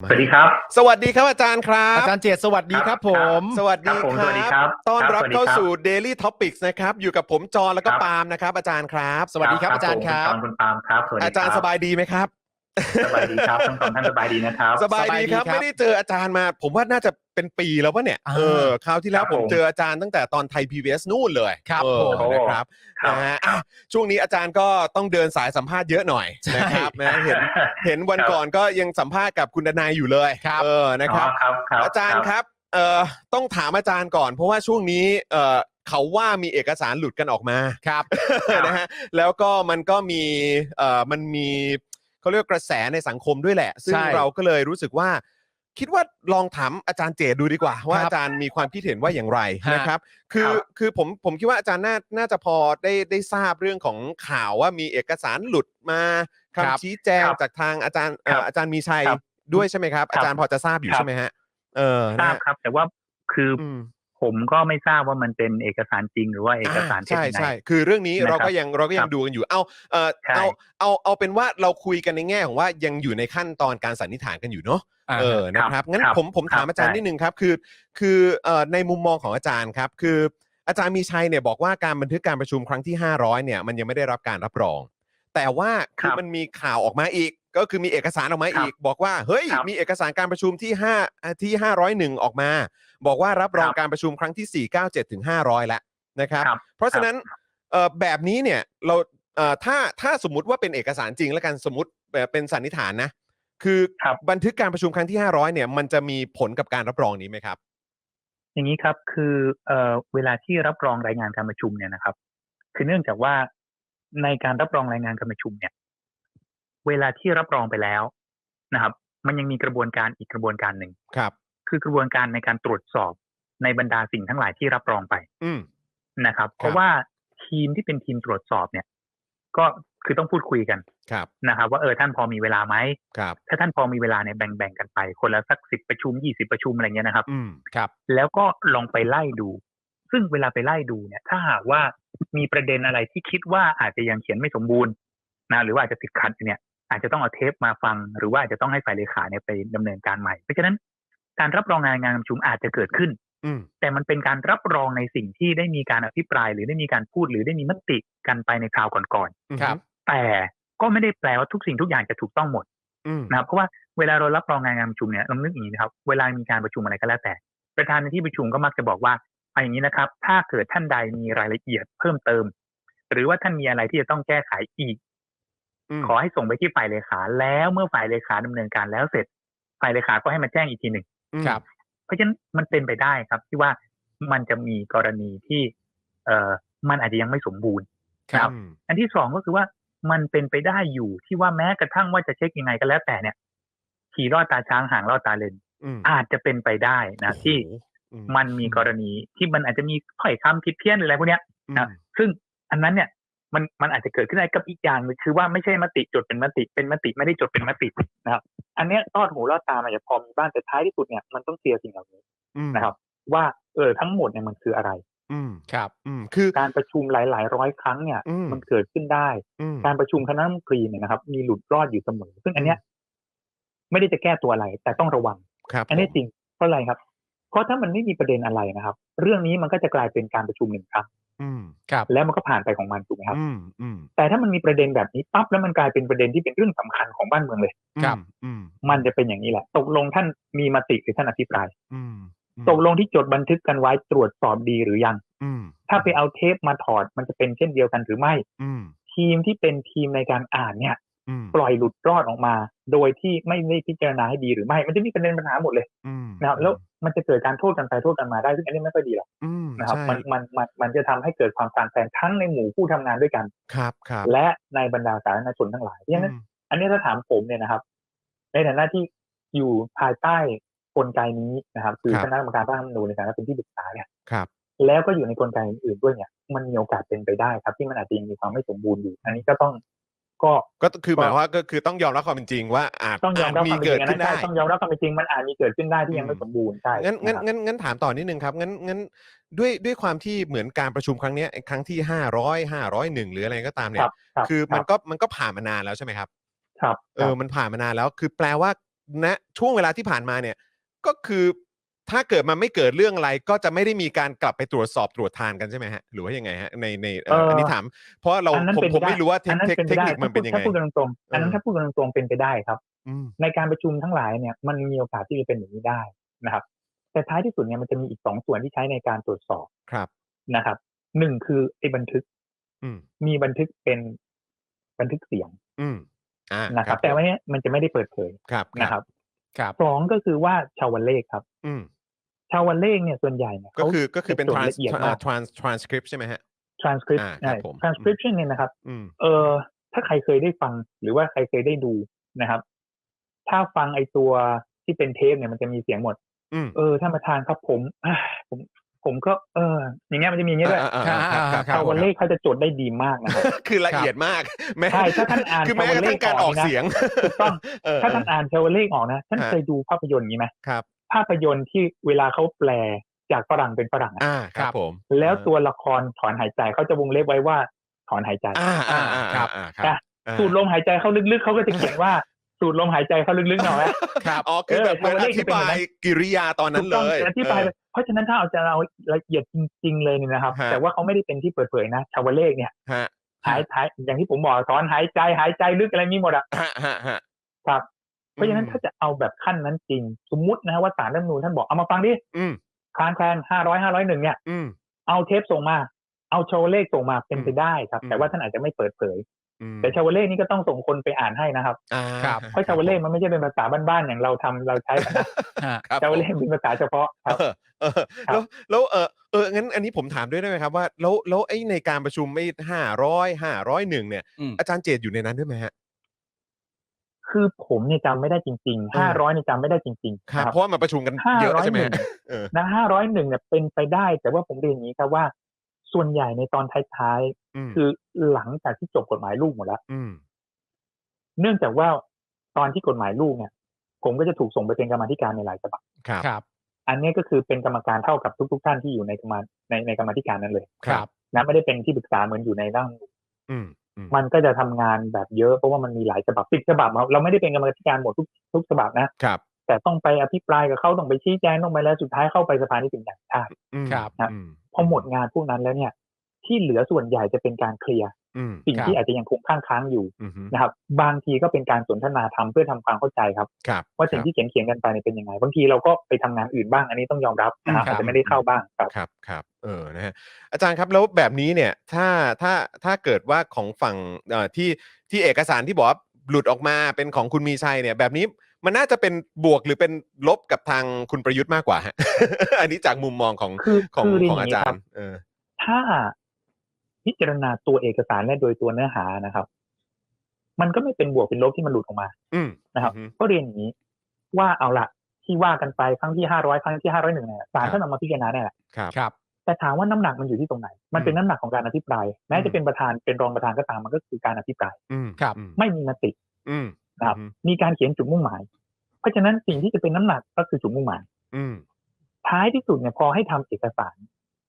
สวัสดีครับ สวัสดีครับอาจารย์ครับ อาจารย์เจตสวัสดีครับผม สวัสดีครับผมคสวัสดีรัครับบต้อนรับครับสวัสดีเข้าครับสู่ Daily Topics นะครับ อยู่กับผมจอห์นแล้วก็ครับปาล์มนะครับ อาจารย์ครับ สวัสดีครับอาจารย์ครับผมณจอห์นคุณปาล์มครับสวัสดีอาจารย์คสบายดีไหมครับ สบายดีครับทั้งสองท่านสบายดีนะครับ สบายดีครับสบายดีครับไม่ได้เจออาจารย์มา ผมว่าน่าจะ เป็นปีแล้วปะเนี่ยอ่าเออคราวที่แล้วครับผมผมเจออาจารย์ตั้งแต่ตอนไทย PBS นู่นเลยครับเออผมนะครับครับนะฮะอะช่วงนี้อาจารย์ก็ต้องเดินสายสัมภาษณ์เยอะหน่อยใช่นะครับนะเห็นเห็นวันครับก่อนก็ยังสัมภาษณ์กับคุณดนายอยู่เลยครับเออนะครับอ๋อครับครับอาจารย์ครับเอ่อต้องถามอาจารย์ก่อน เพราะว่าช่วงนี้เอ่อเขาว่ามีเอกสารหลุดกันออกมาครับครับนะฮะแล้วก็มันก็มีเอ่อมันมีเขาเรียกว่ากระแสในสังคมด้วยแหละ ซึ่งใช่เราก็เลยรู้สึกว่า คิดว่าลองถามอาจารย์เจดดูดีกว่า ว่าครับอาจารย์มีความคิดเห็นว่าอย่างไรฮะนะครับคือครับคือผมผมคิดว่าอาจารย์น่าน่าจะพอได้ได้ทราบเรื่องของข่าวว่ามีเอกสารหลุดมาครับคำชี้แจงครับจากทางอาจารย์เอ่อครับอาจารย์มีชัยครับด้วยใช่ไหมครับครับ อาจารย์พอจะทราบอยู่ครับ ใช่ไหมฮะเออทนะราบฮะครับ แต่ว่าคือออืม ผมก็ไม่ทราบว่ามันเป็นเอกสารจริงหรือว่าเอกสารเท็จใช่ยังไงใช่คือเรื่องนี้นะครับเราก็ยังเราก็ยัครังบดูกันอยู่ เอาเออใช่เอาเอาเอาเป็นว่าเราคุยกันในแง่ของว่ายังอยู่ในขั้นตอนการสันนิษฐานกันอยู่เนาะอ่าเออนะครับงั้นครับผมผมถามครับอาจารย์ได้นิดนึงครับ คือ คือเอ่อในมุมมองของอาจารย์ครับ คืออาจารย์มีชัยเนี่ยบอกว่าการบันทึกการประชุมครั้งที่ 500 เนี่ยมันยังไม่ได้รับการรับรอง แต่ว่าคือครับมันมีข่าวออกมาอีก ก็คือมีเอกสารออกมาครับอีก บอกว่าเฮ้ยครับมีเอกสารการประชุมที่5ที่ 501 ออกมา บอกว่ารับรองครับการประชุมครั้งที่ 497ถึง500 แล้วนะครับ ครับเพราะฉะนั้นเอ่อแบบนี้เนี่ยเราเอ่อถ้าถ้าสมมุติว่าเป็นเอกสารจริงแล้วกันสมมติแบบเป็นสันนิษฐานนะ คือครับ บันทึกการประชุมครั้งที่ 500 เนี่ยมันจะมีผลกับการรับรองนี้ไหมครับ อย่างนี้ครับคือเอ่อเวลาที่รับรองรายงานการประชุมเนี่ยนะครับ คือเนื่องจากว่าในการรับรองรายงานการประชุมเนี่ย เวลาที่รับรองไปแล้วนะครับ มันยังมีกระบวนการอีกกระบวนการหนึ่งครับ คือกระบวนการในการตรวจสอบในบรรดาสิ่งทั้งหลายที่รับรองไป อืมนะครับ เพราะว่าทีมที่เป็นทีมตรวจสอบเนี่ย ก็คือต้องพูดคุยกันครับนะครับ ว่าเออท่านพอมีเวลาไหมครับ ถ้าท่านพอมีเวลาเนี่ยแบ่งๆกันไป คนละสักสิบประชุมยี่สิบประชุมอะไรเงี้ยนะครับ อืมครับ แล้วก็ลองไปไล่ดู ซึ่งเวลาไปไล่ดูเนี่ย ถ้าหากว่ามีประเด็นอะไรที่คิดว่าอาจจะยังเขียนไม่สมบูรณ์นะหรือว่าอาจจะติดขัดอยู่เนี่ย อาจจะต้องเอาเทปมาฟัง หรือว่าอาจจะต้องให้ฝ่ายเลขาเนี่ยไปดำเนินการใหม่ เพราะฉะนั้นการรับรองงานงานประชุมอาจจะเกิดขึ้นอืมแต่มันเป็นการรับรองในสิ่งที่ได้มีการอภิปราย หรือได้มีการพูดหรือได้มีมติกันไปในคราวก่อนครับๆแต่ก็ไม่ได้แปลว่าทุกสิ่งทุกอย่างจะถูกต้องหมดอืมนะครับเพราะว่าเวลาเรารับรองงานงานประชุมเนี่ยเรานึกอย่างนี้นะครับ เวลามีการประชุมอะไรก็แล้วแต่ ประธานในที่ประชุมก็มักจะบอกว่าเอาอย่างนี้นะครับ ถ้าเกิดท่านใดมีรายละเอียดเพิ่มเติม หรือว่าท่านมีอะไรที่จะต้องแก้ไขอีกม ขอให้ส่งไปที่ฝ่ายเลขาแล้วเมื่อฝ่ายเลขาดำเนินการแล้วเสร็จ ฝ่ายเลขาก็ให้มาแจ้งอีกทีหนึ่งอืมครับ เพราะฉะนั้นมันเป็นไปได้ครับ ที่ว่ามันจะมีกรณีที่ เอ่อมันอาจจะยังไม่สมบูรณ์ครับอืมอันที่สองก็คือว่ามันเป็นไปได้อยู่ที่ว่าแม้กระทั่งว่าจะเช็คยังไงก็แล้วแต่เนี่ย ขี่รอดตาช้างห่างรอดตาเลนอืมอาจจะเป็นไปได้นะที่โอ้โหอืมันมีกรณีที่มันอาจจะมีถ้อยคำผิดเพี้ยนหรืออะไรพวกเนี้ยอืมนะซึ่งอันนั้นเนี่ย มันมันอาจจะเกิดขึ้นได้กับอีกอย่างหนึงคือว่าไม่ใช่มติจดเป็นมติเป็นมติไม่ได้จดเป็นมตินะครับ อันเนี้ยรอดหูรอดตามาจากพอมีบ้างแต่ท้ายที่สุดเนี่ยมันต้องเคลียร์สิ่งเหล่านี้อืมนะครับ ว่าเออทั้งหมดเนี่ยมันคืออะไร อืมครับ อืมคือการประชุมหลาย ๆ ร้อยครั้งเนี่ยอืมมันเกิดขึ้นได้อืมการประชุมคณะรัฐมนตรีเนี่ยนะครับ มีหลุดรอดอยู่เสมอ ซึ่งอันเนี้ยไม่ได้จะแก้ตัวอะไร แต่ต้องระวังครับอันนี้ผมจริงเพราะอะไรครับ เพราะถ้ามันไม่มีประเด็นอะไรนะครับ เรื่องนี้มันก็จะกลายเป็นการประชุมหนึ่งครั้งอืม ครับแล้วมันก็ผ่านไปของมันถูกไหมครับอืมอืมแต่ถ้ามันมีประเด็นแบบนี้ปั๊บแล้วมันกลายเป็นประเด็นที่เป็นเรื่องสำคัญของบ้านเมืองเลยครับอืมมันจะเป็นอย่างนี้แหละ ตกลงท่านมีมติหรือท่านอภิปรายอืมอืมตกลงที่จดบันทึกกันไว้ตรวจสอบดีหรือยังอืมถ้าไปเอาเทปมาถอดมันจะเป็นเช่นเดียวกันหรือไม่อืมทีมที่เป็นทีมในการอ่านเนี่ยอืม ปล่อยหลุดรอดออกมา โดยที่ไม่ได้พิจารณาให้ดีหรือไม่ มันจะมีประเด็นปัญหาหมดเลยอืมนะครับแล้วมันจะเกิดการโทษกันไปโทษกันมาได้ซึ่งอันนี้ไม่ค่อยดีหรอกอืมนะครับใช่มันมันมันมันจะทำให้เกิดความคลางแคลงทั้งในหมู่ผู้ทำงานด้วยกันครับครับและในบรรดาสาธารณชนทั้งหลายเพราะฉะนั้นอืมอันนี้ถ้าถามผมเนี่ยนะครับ ในฐานะที่อยู่ภายใต้กลไกนี้นะครับ คือคณะกรรมการร่างรัฐธรรมนูญในฐานะเป็นที่ปรึกษาเนี่ยครับ แล้วก็อยู่ในกลไกอื่นๆด้วยเนี่ย มันมีโอกาสเป็นไปได้ครับ ที่มันอาจจะยังมีความไม่สมบูรณ์อยู่ อันนี้ก็ต้อง ก็ก็คือหมายความว่าก็คือต้องยอมรับความเป็นจริงว่าอาจต้องยอมรับาจคมีวามเป็นจเกิริดงอันขึ้นั้นนได้ใช่ต้องยอมรับความเป็นจริงมันอาจมีเกิดขึ้นได้ที่ยังไม่สมบูรณ์ใช่งั้นงั้นนะครับงั้นงั้นถามต่อนิดนึงครับงั้นงั้นด้วยด้วยความที่เหมือนการประชุมครั้งเนี้ยไอ้ครั้งที่ห้าร้อยห้าร้อยหนึ่งหรืออะไรก็ตามเนี่คยรับรับคือมันรับก็มันก็ผ่านมานานแล้วใช่ไหมครับ ครับ เออมันผ่านมานานแล้ว คือแปลว่าณช่วงเวลาที่ผ่านมาเนี่ย ก็คือ ถ้าเกิดมันไม่เกิดเรื่องอะไรก็จะไม่ได้มีการกลับไปตรวจสอบตรวจทานกันใช่ไหมฮะหรือว่ายังไงฮะในในเอ่อเอ่ออัอันนี้ถาม เพราะเราอันนั้นผมเป็นผมไปได้ไม่รู้ว่าเทคอันนั้นเทคเป็นเทไปคได้นิคมันเป็นยังไงถ้าพูดกันตรงๆอันนั้นเออถ้าพูดกันตรงๆเป็นไปได้ครับอืมในการประชุมทั้งหลายเนี่ยมันมีโอกาสที่จะเป็นอย่างนี้ได้นะครับ แต่ท้ายที่สุดเนี่ยมันจะมีอีกสองส่วนที่ใช้ในการตรวจสอบครับนะครับหนึ่งคือไอ้บันทึกอืมมีบันทึกเป็นบันทึกเสียงอืมอ่านะครับผมแต่ว่าเนี้ยมันจะไม่ได้เปิดเผยครับนะครับครับสองก็คือว่าชาววันเลขครับอืม ชาววันเลขเนี่ยส่วนใหญ่เนี่ยก็เขาคือก็คือเป็นจะจด trans ละเอียดมาก trans transcript ใช่ไหมฮะ transcript อ่าครับใช่ผม transcription เนี่ยนะครับอืมเออถ้าใครเคยได้ฟังหรือว่าใครเคยได้ดูนะครับ ถ้าฟังไอตัวที่เป็นเทปเนี่ยมันจะมีเสียงหมดอืมเออท่านประธานครับผมอ่าผมผมก็เออ อย่างเงี้ยมันจะมีอย่างเงี้ยด้วยอ่าอ่าอ่าครับคครัรับบชาววันเลขเขาจะจดได้ดีมากนะครับคือละเอียดมากแม้ใช่ถ้าท่านอ่านคือแม้กระทั่งการออกชาวเลขออกนะเสียงถูกต้องเออถ้าท่านอ่านชาววันเลขออกนะท่านฮะเคยดูภาพยนตร์อย่างนี้ไหมครับ ภาพยนตร์ที่เวลาเขาแปลจากฝรั่งเป็นฝรั่งอะอ่าคครัรับบผม แล้วตัวละครถอนหายใจเขาจะวงเล็บไว้ว่าถอนหายใจอ่าอ่าอ่าครับอ่าครับอะอ่าสูดลมหายใจเข้าลึกๆเขาก็จะเขียนว่าสูดลมหายใจเข้าลึกๆหน่อยครับอ๋อคือแบบเออเหมือนชาวอเลขธิจะเป็นบาแบบนั้ยนกิริยาตอนนั้นถูกเลต้องยอธิบายเอไปอเพราะฉะนั้นถ้าเอาจะเอาละเอียดจริง ๆ เลยเนี่ยนะครับฮะแต่ว่าเขาไม่ได้เป็นที่เปิดเผยนะชาวเลขเนี่ยฮะหายหายอย่างที่ผมบอกถอนหายใจหายใจลึกอะไรมีหมดอะฮะฮะฮะครับ เพราะฉะนั้นถ้าจะเอาแบบขั้นนั้นจริง สมมุตินะฮะว่าสารรัฐธรรมนูญท่านบอกเอามาฟังดิอืมคลานแคลนห้าร้อยห้าร้อยหนึ่งเนี่ยอืมเอาเทปส่งมา เอาชาวเลขส่งมาเป็นไปได้ครับอืมแต่ว่าท่านอาจจะไม่เปิดเผยอืมแต่ชาวเลขนี่ก็ต้องส่งคนไปอ่านให้นะครับอ่าครับเพราะชาวเลขมันไม่ใช่เป็นภาษาบ้านๆอย่างเราทำเราใช้กันนะฮะครับชาวเลขผมเป็นภาษาเฉพาะครับเออเออครับแล้วแล้วเออเอองั้นอันนี้ผมถามด้วยได้ไหมครับว่าแล้วแล้วไอ้ในการประชุมไม่ห้าร้อยห้าร้อยหนึ่งเนี่ยอืมอาจารย์เจตอยู่ในนั้นด้วยไหมฮะ คือผมเนี่ยจำไม่ได้จริงๆห้าร้อยเนี่ยจำไม่ได้จริงๆครับนะครับเพราะว่ามันประชุมกันเยอะใช่ไหมฮะ501เออนะห้าร้อยหนึ่งเนี่ยเป็นไปได้ แต่ว่าผมเรียนอย่างนี้ครับว่า ส่วนใหญ่ในตอนท้ายอืมๆคือหลังจากที่จบกฎหมายลูกหมดแล้วอืมเนื่องจากว่าตอนที่กฎหมายลูกเนี่ย ผมก็จะถูกส่งไปเป็นกรรมาธิการในหลายฉบับครับครับ อันนี้ก็คือเป็นกรรมการเท่ากับทุก ๆ ท่านที่อยู่ในกรรมาในในกรรมาธิการนั้นเลย ครับนะไม่ได้เป็นที่ปรึกษาเหมือนอยู่ในร่างอื มอืมมันก็จะทำงานแบบเยอะเพราะว่ามันมีหลายฉบับสิบฉบับเราเราไม่ได้เป็นกรรมาธิการหมดทุกทุกฉบับนะครับแต่ต้องไปอภิปรายกับเขาต้องไปชี้แจงต้องไปแล้วสุดท้ายเข้าไปสภานิติบัญญัติแห่งชาติอืมครับอืมพอหมดงานพวกนั้นแล้วเนี่ย ที่เหลือส่วนใหญ่จะเป็นการเคลียร์อืม สิ่งครับที่อาจจะยังคงค้างค้างๆอยู่อืมนะครับ บางทีก็เป็นการสนทนาธรรมเพื่อทำความเข้าใจครับครับว่าสิ่งที่เขียนเขียนๆกันไปเนี่ยเป็นยังไง บางทีเราก็ไปทำงานอื่นบ้าง อันนี้ต้องยอมรับนะครับครับอาจจะไม่ได้เข้าบ้างครับครับครับเออนะฮะอาจารย์ครับแล้วแบบนี้เนี่ยถ้าถ้าถ้าเกิดว่าของฝั่งเอ่อที่ที่เอกสารที่บอกว่าหลุดออกมาเป็นของคุณมีชัยเนี่ยแบบนี้มันน่าจะเป็นบวกหรือเป็นลบกับทางคุณประยุทธ์มากกว่าฮะอันนี้จากมุมมองของคือของคือเรียนของออาย่างนี้จาครรับย์เออถ้า พิจารณาตัวเอกสารและโดยตัวเนื้อหานะครับ มันก็ไม่เป็นบวกเป็นลบที่มันหลุดออกมา อืมนะครับอืมก็เรียนอย่างนี้ว่าเอาละที่ว่ากันไปครั้งที่ห้าร้อยครั้งที่ห้าร้อยหนึ่งเนี่ยศาลครับท่านเอามาพิจารณาเนี่ยแหละครับครับ แต่ถามว่าน้ำหนักมันอยู่ที่ตรงไหน มันเป็นอืมน้ำหนักของการอภิปรายแม้อืมจะเป็นประธานเป็นรองประธานก็ตามมันก็คือการอภิปรายอืมครับอืมไม่มีมติอืมนะครับอืมมีการเขียนจุดมุ่งหมาย เพราะฉะนั้นสิ่งที่จะเป็นน้ำหนักก็คือจุดมุ่งหมายอืมท้ายที่สุดเนี่ยพอให้ทำเอกสาร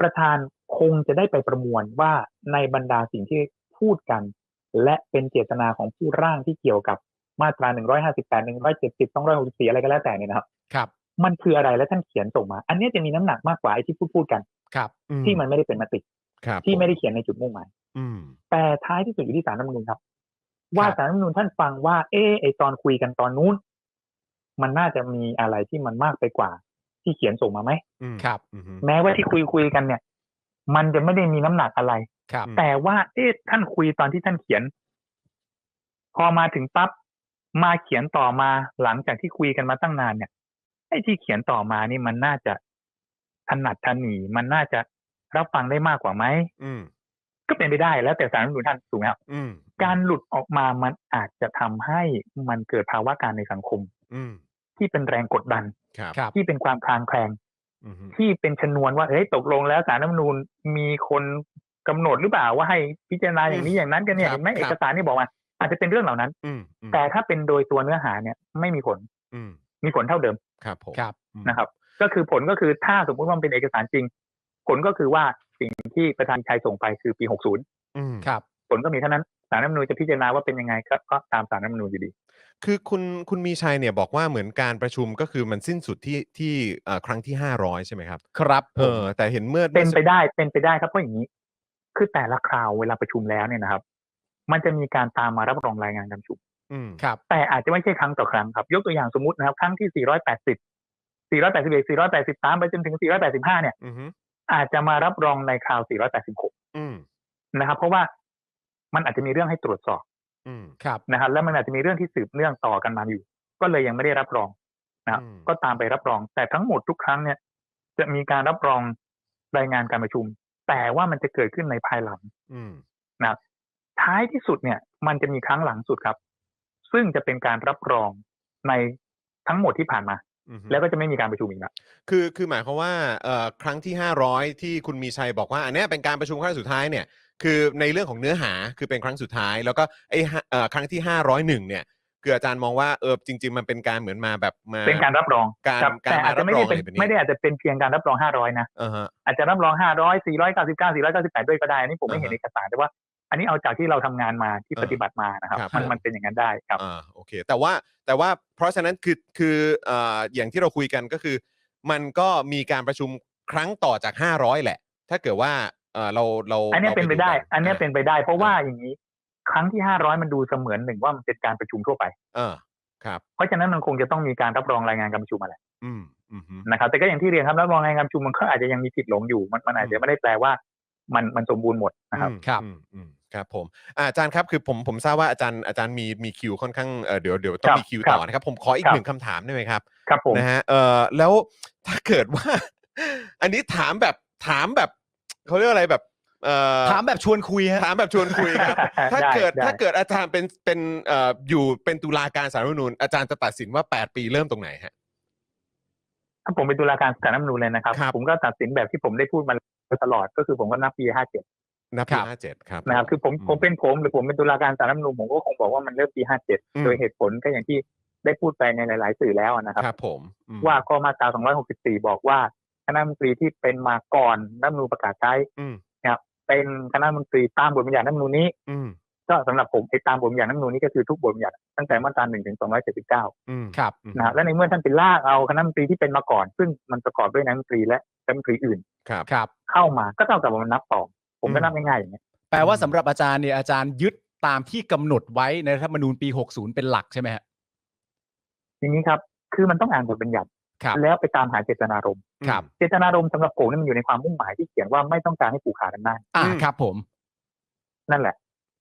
ประธาน คงจะได้ไปประมวลว่าในบรรดาสิ่งที่พูดกัน และเป็นเจตนาของผู้ร่างที่เกี่ยวกับมาตรา 158 170 264 อะไรก็แล้วแต่เนี่ยนะครับ ครับ มันคืออะไรและท่านเขียนส่งมา อันเนี้ยจะมีน้ำหนักมากกว่าไอ้ที่พูดพูดกัน ครับอืที่มันไม่ได้เป็นมติครับ ที่ไม่ผได้เขียนในจุดมุ่งหมายอืมแต่ท้ายที่สุดอยู่ที่ศาลรัฐธรรมนูญครับ ว่าครับศาลรัฐธรรมนูญท่านฟังว่า เออไอตอนคุยกันตอนนู้น มันน่าจะมีอะไรที่มันมากไปกว่า ที่เขียนส่งมาไหมอืมครับอืมแม้ว่าที่คุยคุยกันเนี่ย มันจะไม่ได้มีน้ำหนักอะไรครับแต่ว่า เอ๊ะท่านคุยตอนที่ท่านเขียน พอมาถึงปั๊บมาเขียนต่อมาหลังจากที่คุยกันมาตั้งนานเนี่ยไอ้ที่เขียนต่อมานี่มันน่าจะถนัดถนีมันน่าจะรับฟังได้มากกว่าไหมอืมก็เป็นไปได้แล้วแต่สารรัฐธรรมนูญท่านถูกไหมครับอืมการหลุดออกมามันอาจจะทำให้มันเกิดภาวะการในสังคม อืมที่เป็นแรงกดดันครับครับที่เป็นความคลางแคลงอืม ที่เป็นชนวนว่าเฮ้ยตกลงแล้วสารรัฐธรรมนูญมีคนกำหนดหรือเปล่าว่าให้พิจารณาอย่างนี้อย่างนั้นกันเนี่ยครับเห็นไหมครับเอกสารนี่บอกว่า อาจจะเป็นเรื่องเหล่านั้นอืมอืมแต่ถ้าเป็นโดยตัวเนื้อหาเนี่ยไม่มีผลอืมมีผลเท่าเดิมครับผมครับอืมนะครับ ก็คือผลก็คือถ้าสมมติว่ามันเป็นเอกสารจริง ผลก็คือว่าสิ่งที่ประธานชัยส่งไปคือปี60อืมครับ ผลก็มีเท่านั้นสารรัฐธรรมนูญจะพิจารณาว่าเป็นยังไงก็ก็ตามสารรัฐธรรมนูญอยู่ดี คือคุณคุณมีชัยเนี่ยบอกว่าเหมือนการประชุมก็คือมันสิ้นสุดที่ที่เอ่อครั้งที่500ใช่ไหมครับ ครับเออ แต่เห็นเมื่อเป็นไปได้เป็นไปได้ครับเพราะอย่างนี้ คือแต่ละคราวเวลาประชุมแล้วเนี่ยนะครับ มันจะมีการตามมารับรองรายงานการประชุมอืมครับ แต่อาจจะไม่ใช่ครั้งต่อครั้งครับ ยกตัวอย่างสมมตินะครับ ครั้งที่ 480 481 483 ไปจนถึง 485 เนี่ย อืมอาจจะมารับรองในคราว 486 อืมนะครับ เพราะว่ามันอาจจะมีเรื่องให้ตรวจสอบ อืมครับนะครับแล้วมันอาจจะมีเรื่องที่สืบเนื่องต่อกันมาอยู่ ก็เลยยังไม่ได้รับรองนะครับอืมก็ตามไปรับรอง แต่ทั้งหมดทุกครั้งเนี่ย จะมีการรับรองรายงานการประชุม แต่ว่ามันจะเกิดขึ้นในภายหลังอืมนะครับท้ายที่สุดเนี่ย มันจะมีครั้งหลังสุดครับ ซึ่งจะเป็นการรับรองในทั้งหมดที่ผ่านมาอืมแล้วก็จะไม่มีการประชุมอีกแล้วคือคือหมายความว่าเอ่อครั้งที่500ที่คุณมีชัยบอกว่า อันเนี้ยเป็นการประชุมครั้งสุดท้ายเนี่ย คือในเรื่องของเนื้อหาคือเป็นครั้งสุดท้าย แล้วก็ไอ้ห้าเอ่อครั้งที่ 501 เนี่ยคืออาจารย์มองว่าเออจริง ๆ มันเป็นการเหมือนมาแบบมา เป็นการรับรองการครับการแต่อาจจะไม่ได้เป็นมารับรองอะไรแบบนี้ ไม่ได้อาจจะเป็นเพียงการรับรอง 500 นะ อ่าฮะ อาจจะรับรอง 500 499 498 ด้วยก็ได้อันนี้ผมไม่เห็นอ่าฮะเอกสารแต่ว่า อันนี้เอาจากที่เราทำงานมาที่อ่าปฏิบัติมานะครับ ครับ มันผมมันเป็นอย่างนั้นได้ครับ อ่าโอเค แต่ว่าแต่ว่าเพราะฉะนั้นคือคือเอ่ออย่างที่เราคุยกันก็คือ มันก็มีการประชุมครั้งต่อจาก 500 แหละ ถ้าเกิดว่า เอ่อเราเรา อันเนี้ยราเป็นไปได้กัอันเนี้ยาเป็นไปได้ เพราะว่าอย่างนี้ ครั้งที่500มันดูเสมือนหนึ่งว่ามันเป็นการประชุมทั่วไป เออ ครับ เพราะฉะนั้นมันคงจะต้องมีการรับรองรายงานการประชุมอะไรอืมอืมฮึนะครับ แต่ก็อย่างที่เรียนครับรับรองรายงานประชุมมันก็อาจจะยังมีผิดหลงอยู่ มันมันอาจจะไม่ได้แปลว่า มันมันสมบูรณ์หมดนะครับอืมครับอืมอืมครับผมอ่าอาจารย์ครับคือผมผมทราบว่าอาจารย์อาจารย์มีมีคิวค่อนข้างเออเดี๋ยวเดี๋ยวต้อครังบมีคิวครับต่อนะครับ ผมขออีกครับหนึ่งคำถามได้ไหมครับ ครับผมนะฮะเออแล้วถ้าเกิดว่า อันนี้ถามแบบถามแบบ เขาเรียกอะไรแบบเอ่อถามแบบชวนคุยฮะ ถามแบบชวนคุยครับ ถ้าได้เกิดได้ถ้าเกิดอาจารย์เป็นเป็นเอ่ออยู่เป็นตุลาการสารรัฐธรรมนูญอาจารย์จะตัดสินว่า 8 ปีเริ่มตรงไหนฮะ ถ้าผมเป็นตุลาการศาลรัฐธรรมนูญเลยนะครับ ครับ ผมก็ตัดสินแบบที่ผมได้พูดมาตลอดก็คือผมก็นับปี 57 นับคปีรับ ห้าเจ็ดครับ นะครับคือผมอืผมเป็นผมหรือผมเป็นตุลาการศาลรัฐธรรมนูญผมก็คงบอกว่ามันเริ่มปี อืม 57 โดยเหตุผลก็อย่างที่ได้พูดไปในหลาย ๆ สื่อแล้วนะครับ ครับผมอืมว่าข้อมาตรา 264 บอกว่า คณะรัฐมนตรีที่เป็นมาก่อนรัฐธรรมนูญประกาศใช้อืมนะครับเป็นคณะรัฐมนตรีตามบทบัญญัติรัฐธรรมนูญนี้อืมก็สำหรับผมไอ้ตามบทบัญญัติรัฐธรรมนูญนี้ก็คือทุกบทบัญญัติตั้งแต่มาตรา1ถึง279อืมครับอืมนะฮะและในเมื่อท่านเป็นลากเอาคณะรัฐมนตรีที่เป็นมาก่อน ซึ่งมันประกอบด้วยนายกรัฐมนตรีและรัฐมนตรีอื่นครับครับ เข้ามาก็เท่ากับว่ามันนับต่อผมก็อืมนับง่ายๆอย่างเงี้ยแปลว่าสำหรับอาจารย์เนี่ยอาจารย์ยึดตามที่กำหนดไว้ในรัฐธรรมนูญปี60เป็นหลักใช่ไหมฮะทีนี้ครับ คือมันต้องอ่านบทบัญญัติครับ แล้วไปตามหาเจตนารมณ์ครับเจตนารมณ์สำหรับผมนี่มันอยู่ในความมุ่งหมายที่เขียนว่าไม่ต้องการให้ผูกขาดอำนาจอ่าอืมครับ ผม นั่นแหละ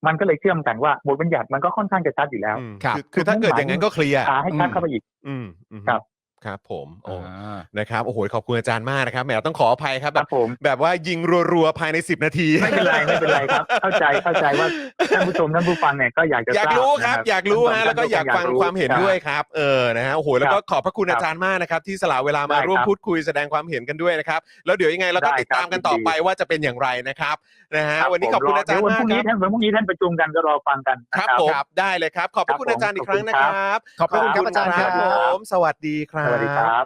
มันก็เลยเชื่อมกันว่าบทบัญญัติมันก็ค่อนข้างจะชัดอยู่แล้วอืมครับคือคือถ้าเกิดอย่างนั้นก็เคลียร์ขาให้ชัดเข้าไปอีกอืมอืมครับ ครับผมโอ้อ่านะครับโอ้โหขอบคุณอาจารย์มากนะครับแหมต้องขออภัยครับคแบรับบผมแบบว่ายิงรัวๆภายใน 10 นาทีไม่เป็นไรไม่เป็นไรครับ เข้าใจเข้าใจว่าท่านผู้ชมท่านผู้ฟังเนี่ยก็อยากจะอยากทบรู้ครับนะอยากรู้ทั้งสฮะงแล้วก็ท่นอยากฟังรู้ความเห็นด้วยครับเออนะฮะโอ้โหแล้วก็ขอบพระคุณครับอาจารย์มากนะครับ ที่สละเวลามาได้ร่วมครับพูดคุยแสดงความเห็นกันด้วยนะครับ แล้วเดี๋ยวยังไงเราก็ได้ติดตามกันครับต่อไปยินดีว่าจะเป็นอย่างไรนะครับนะฮะรับวันนี้ขอบคุณผมอาจารย์เดี๋ยววันมาพกรุ่งนี้คท่ารับนวันพรุ่งนี้ท่านประชุมกันก็รอฟังกันครับนะผมได้เลยครับ ขอบพระคุณครับอาจารย์อีกครั้งผมนะครับ ขอบพระคุณครับอาจารย์ครับผมสวัสดีครับสวัสดีครับ